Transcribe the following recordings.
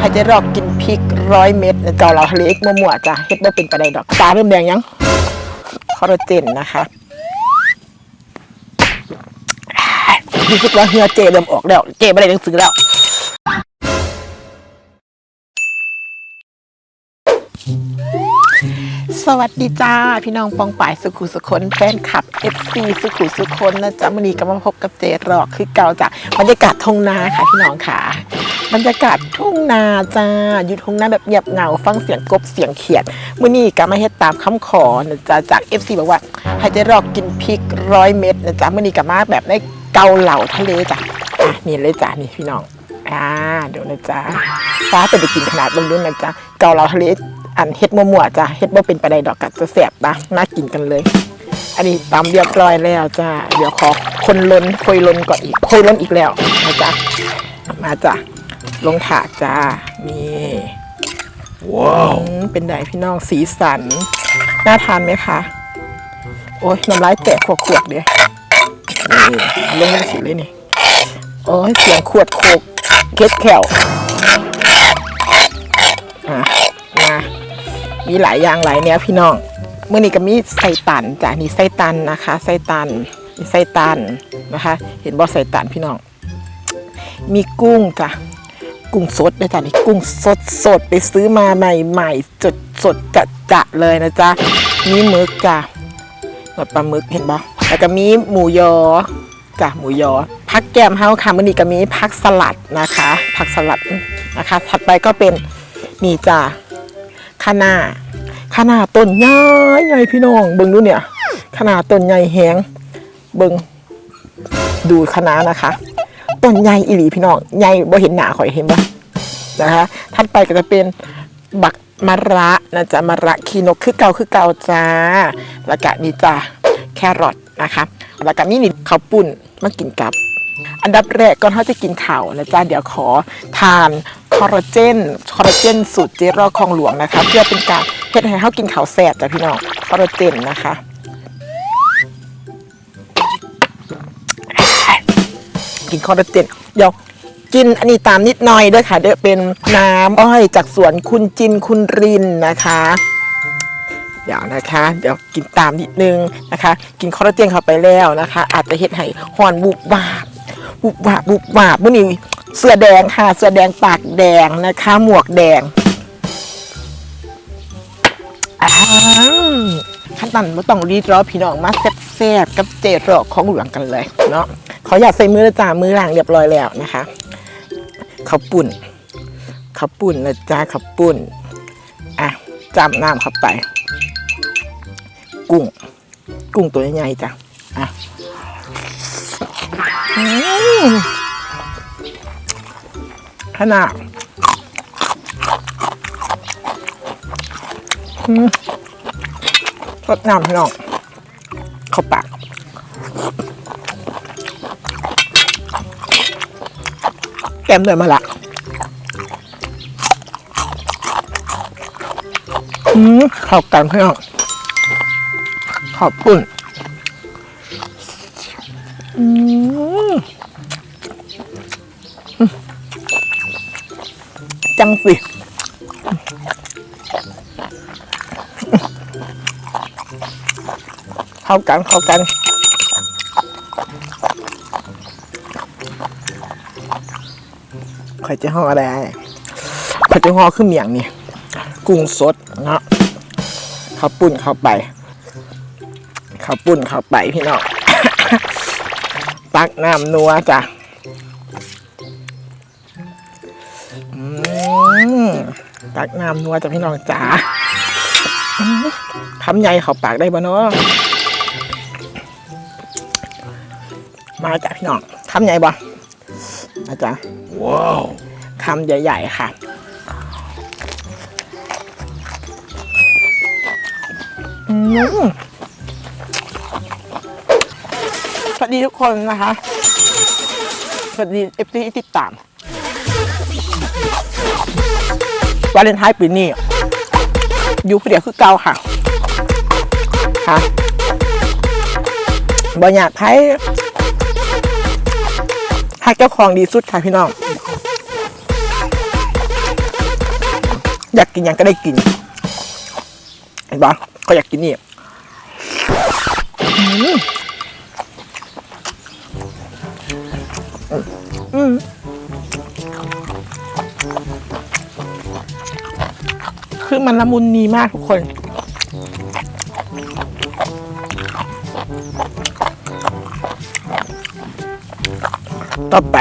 ให้จะรอกกินพริกร้อยเม็ดนะเจ้าเราทะเลเอ็กมั่วๆจ้ะเฮ็ดบ่เป็นปานใดดอกตาเริ่มแดงยังคอลลาเจนนะคะรู้สึกว่าเหือเจเริ่มออกแล้ว เจไม่ได้หนังสือแล้ว สวัสดีจ้า พี่น้องปองป่ายสุขุสุคนแฟนคลับ FC สุขุสุคนนะจ๊ะวันนี้ก็มาพบกับเจรอกคือเก่าจ้ะบรรยากาศทุ่งนาค่ะพี่น้องค่ะ บรรยากาศทุ่งนาจ้าอยู่ทุ่งนาแบบเงียบเหงาฟังเสียงกบเสียงเขียดมื่อนี้ก็มาเฮ็ดตามคำขอนะจ๊ะจาก FC บอกว่าให้เจรอกกินพริกร้อยเม็ดนะจ๊ะมื่อนี้ก็มาแบบในเกาเหลาทะเลจ้ะนี่เลยจ้ะนี่พี่น้องอ่าเดี๋ยวนะจ๊ะฟ้าเป็นไปกินขนาดเบิ่งดูนะจ๊ะเกาเหลาทะเล อันเฮ็ดมั่วๆจ้ะเฮ็ดบ่เป็นไปได้ดอกกัจะแสบนะน่ากินกันเลย อันนี้ตำเรียบร้อยแล้วจ้าเดี๋ยวขอคนล้นคุยล้นก่อนอีกคุยล้นอีกแล้วนะจ๊ะมาจ้ะลงถาดจ้านี่ว้าวเป็นไงพี่น้องสีสัน น่าทานไหมคะโอ้ยน้ำลายแตกขวกๆเดียวนี่ลงสีเลยนี่โอ้ยเสียงขวดโคกเก็ดแขวอะมา มีหลายอย่างหลายแนวพี่น้องเมื่อนี้ก็มีไส้ตันจ้ะนี่ไส้ตันนะคะไส้ตันมีไส้ตันนะคะ เห็นบ่ไส้ตันพี่น้อง มีกุ้งจ้ะกุ้งสดเลยจ้ะนี่กุ้งสดสดไปซื้อมาใหม่ๆสดสดจะจะๆเลยนะจ๊ะมีหมึกจ้ะหมดปลาหมึกเห็นบ่แล้วก็มีหมูยอจ้ะหมูยอผักแกมเฮาค่ะมื่อนี้ก็มีผักสลัดนะคะผักสลัดนะคะ ถัดไปก็เป็นนี่จ้ะ ข้าหน้าขนาดต้นใหญ่ใหญ่พี่น้องเบิ่งดูเนี่ยขนาดต้นใหญ่แหงเบิ่งดูคณะนะคะต้นใหญ่อีหลีพี่น้องใหญ่บ่เห็นหนาข่อยเห็นปะนะคะถัดไปก็จะเป็นบักมะระนะจ๊ะมะระคีนกคือเก่าคือเก่าจ้า แล้วก็นี่จ้าแครอทนะคะ แล้วก็นี่นี่ข้าวปุ้นมากินกับ อันดับแรกก่อนที่จะกินข่าวนะจ๊ะเดี๋ยวขอทานคอลลาเจนคอลลาเจนสูตรเจรอคองหลวงนะคะ เพื่อเป็นการเฮ็ดให้เขากินข่าวแซ่บจ้ะพี่น้องคอลลาเจนนะคะกินคอลลาเจนเดี๋ยวกินอันนี้ตามนิดหน่อยด้วยค่ะเดี๋ยวเป็นน้ำอ้อยจากสวนคุณจินคุณรินนะคะ เดี๋ยวนะคะ เดี๋ยวกินตามนิดนึงนะคะ กินคอลลาเจนเข้าไปแล้วนะคะ อาจจะเฮ็ดให้หอนบุบวาบ บุบวาบบุบวาบมื่อนี้เสื้อแดงค่ะเสื้อแดงปากแดงนะคะ หมวกแดงอ้าขั้นตอนไม่ต้องรีดรอพี่น้องมาแซ่บๆกับเจรอของหลวงกันเลยเนาะขออยากใส่มือล้วจ้ามือล้างเรียบร้อยแล้วนะคะข้าวปุ่นข้าวปุ่นนะจ้าข้าวปุ่นอะจำน้ำเข้าไป กุ้ง กุ้งตัวใหญ่ๆจ้ะอะ ขนาดอืมรสน้ำพี่น้องเข้าปากแกมเลยมาละอืมเข้ากันพี่น้องขอบคุณ จังสิเข้ากันเข้ากันใครจะห่ออะไรใครจะห่อขึ้นเมียงนี่ กุ้งสดเนาะข้าวปุ้นเข้าไปข้าวปุ้นเข้าไปพี่น้อง ตักน้ำนัวจ้ะอืมตักน้ำนัวจ้ะพี่น้องจ๋าอืมคำใหญ่เข้าปากได้บ่เนาะมาจ้ะพี่น้องคำใหญ่บ่นะจ๊ะว้าวคำใหญ่ๆค่ะอืม วัสดีทุกคนนะคะสวัสดีเอฟซีที่ติดตามวาเลนไทน์ปีนี้อยู่เดียวคือเก่าค่ะค่ะบอยากให้ให้เจ้าของดีสุดค่ะพี่น้อง อยากกินยังก็ได้กินเห็นปะก็อยากกินนี่ อืมคือมันละมุนนีมากทุกคน ต่อไป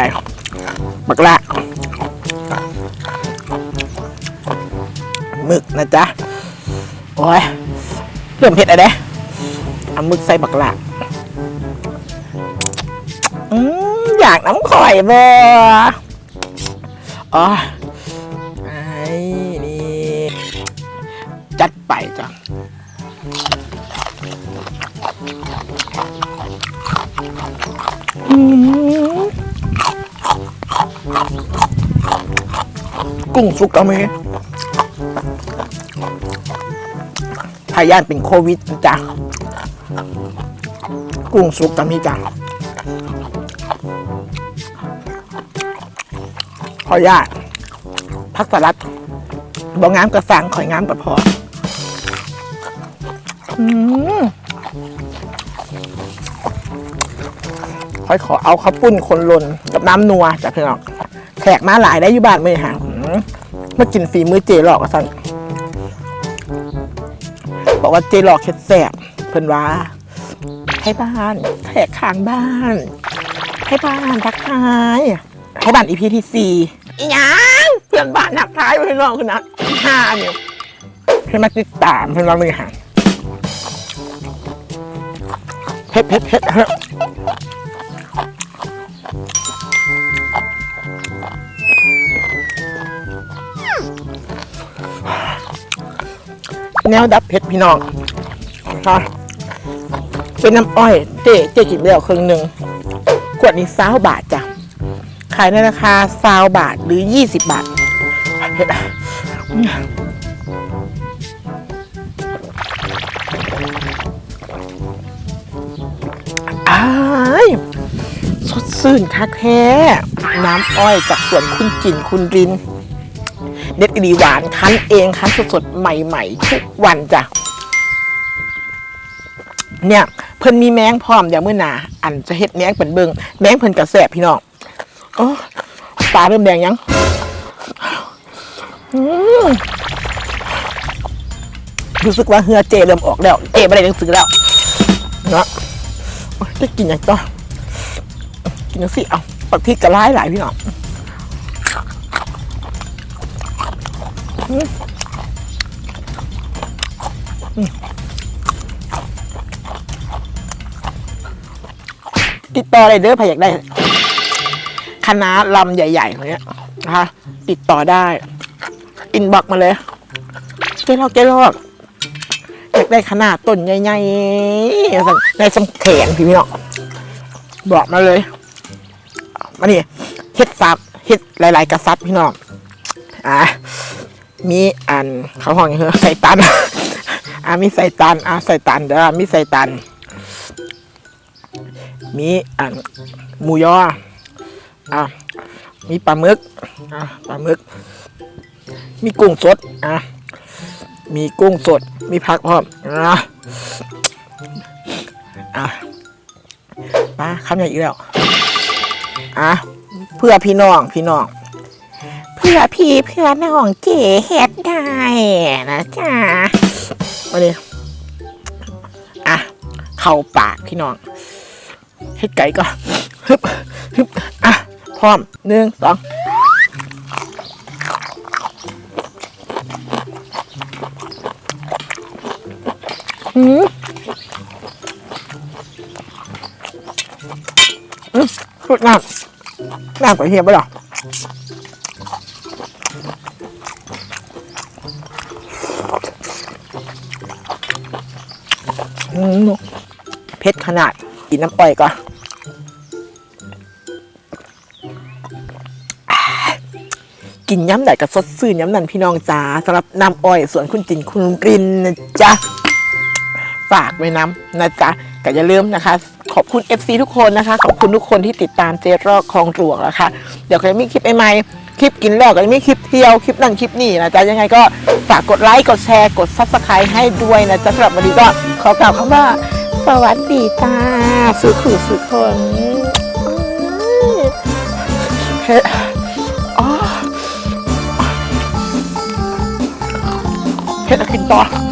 บักละหมึกนะจ๊ะ โอ้ยเริ่มเผ็ดอะไรเอาหมึกใส่บักละ อยากน้ำข่อยบ่อ๋อไอ้นี่ จัดไปจ้ะกุ้งสุกก็มีพายานเป็นโควิดจ้ะกุ้งสุกก็มีจ้ะ ขอญาพักสลัดบ่งงามกระสังข่อยงามกระพอค่อยขอเอาข้าวปุ้นคนลนกับน้ำนัวจากพี่น้องแขกมาหลายได้อยู่บ้านไม่ห่างมากินฝีมือเจหลอกสั่นบอกว่าเจหลอกเค็ดแสบเพิ่นว่าให้บ้านแขกข้างบ้าน ให้บ้านทักทาย ให้บ้านอีพีที่สี่อีหยังเพื่อนบ้านทักทายไปน้องคุณนะห้าเนี่ยให้มาติดตามเพื่อนว่าไม่ห่างเผ็ดเผ็ดเผ็ดเฮ้ยแนวดับเพชรพี่น้องค่ะเป็นน้ำอ้อย เจ๊เจ๊กินไปแล้วครึ่งหนึ่งขวดนี้ซาวบาทจ้ะ ขายในราคาซาวบาทหรือ 20 บาท อ้ายสดชื่นคักแท้ น้ำอ้อยจากสวนคุณจินคุณริน เด็ดดีหวานคั้นเองคั้นสดๆ ใหม่ๆ ทุกวันจ้ะ เนี่ย เพิ่นมีแมงพร้อมเดี๋ยวมื้อหนาอันจะเฮ็ดแมงเป็นเบิงแมงเพิ่นกระแสบพี่น้อง ตาเริ่มแดงยังรู้สึกว่าเหือเจเริ่มออกแล้ว เจไม่ได้หนังสือแล้วเนาะจะกินอย่างต่อกินสิเอาปักพริกกระไล่หลายพี่น้องติดต่ออะไรเด้อใครอยากได้ คณะลำใหญ่ๆอย่างเงี้ยนะคะติดต่อได้ อินบ็อกมาเลย เจ๊ลอกเจ๊ลอกอยากได้ขนาดต้นใหญ่ๆในสำแขนพี่พี่น้องบอกมาเลยมานี่เฮ็ดซับเฮ็ดหลาย ๆ กระซับพี่น้องอะมีอันเขาห้องเงี้ใส่ตันอะมีใส่ตันอะใส่ตันเด้อมีใส่ตัน มีอันหมูยอ อะมีปลาหมึกอะปลาหมึก มีกุ้งสดอะมีกุ้งสด มีผักพร้อมอะอะปลาคำใหญ่อีกแล้วอะเพื่อพี่น้องพี่น้อง เพื่อพี่เพื่อน้องเจ๋เฮ็ดได้นะจ๊ะมาดิอะเข้าปากพี่น้องให้ไก่ก็ฮึบ ร้อมหนึ่งสองอืมอืมสุดน้ำน้ำกว่าเฮียไปหรอเผ็ดขนาดกินน้ำอ้อยก่อนินย้ำไหนกับสดซื่นย้ำนั่นพี่น้องจ้าสำหรับน้ำอ้อยส่วนคุณจินคุณกลินนะจ๊ะฝากไว้น้ำนะจ๊ะก็อย่าลืมนะคะ ขอบคุณ FC ทุกคนนะคะ ขอบคุณทุกคนที่ติดตามเจรอกคลองหลวงนะคะเดี๋ยวก็จะมีคลิปใหม่ๆคลิปกินแล้วก็จะมีคลิปเที่ยวคลิปนั่งคลิปนี่นะจ๊ะยังไงก็ฝากกดไลค์กดแชร์กดซับสไครต์ให้ด้วยนะจ๊ะสำหรับวันนี้ก็ขอกล่าวคำว่า สวัสดีจ้าสุขุสุขคน 打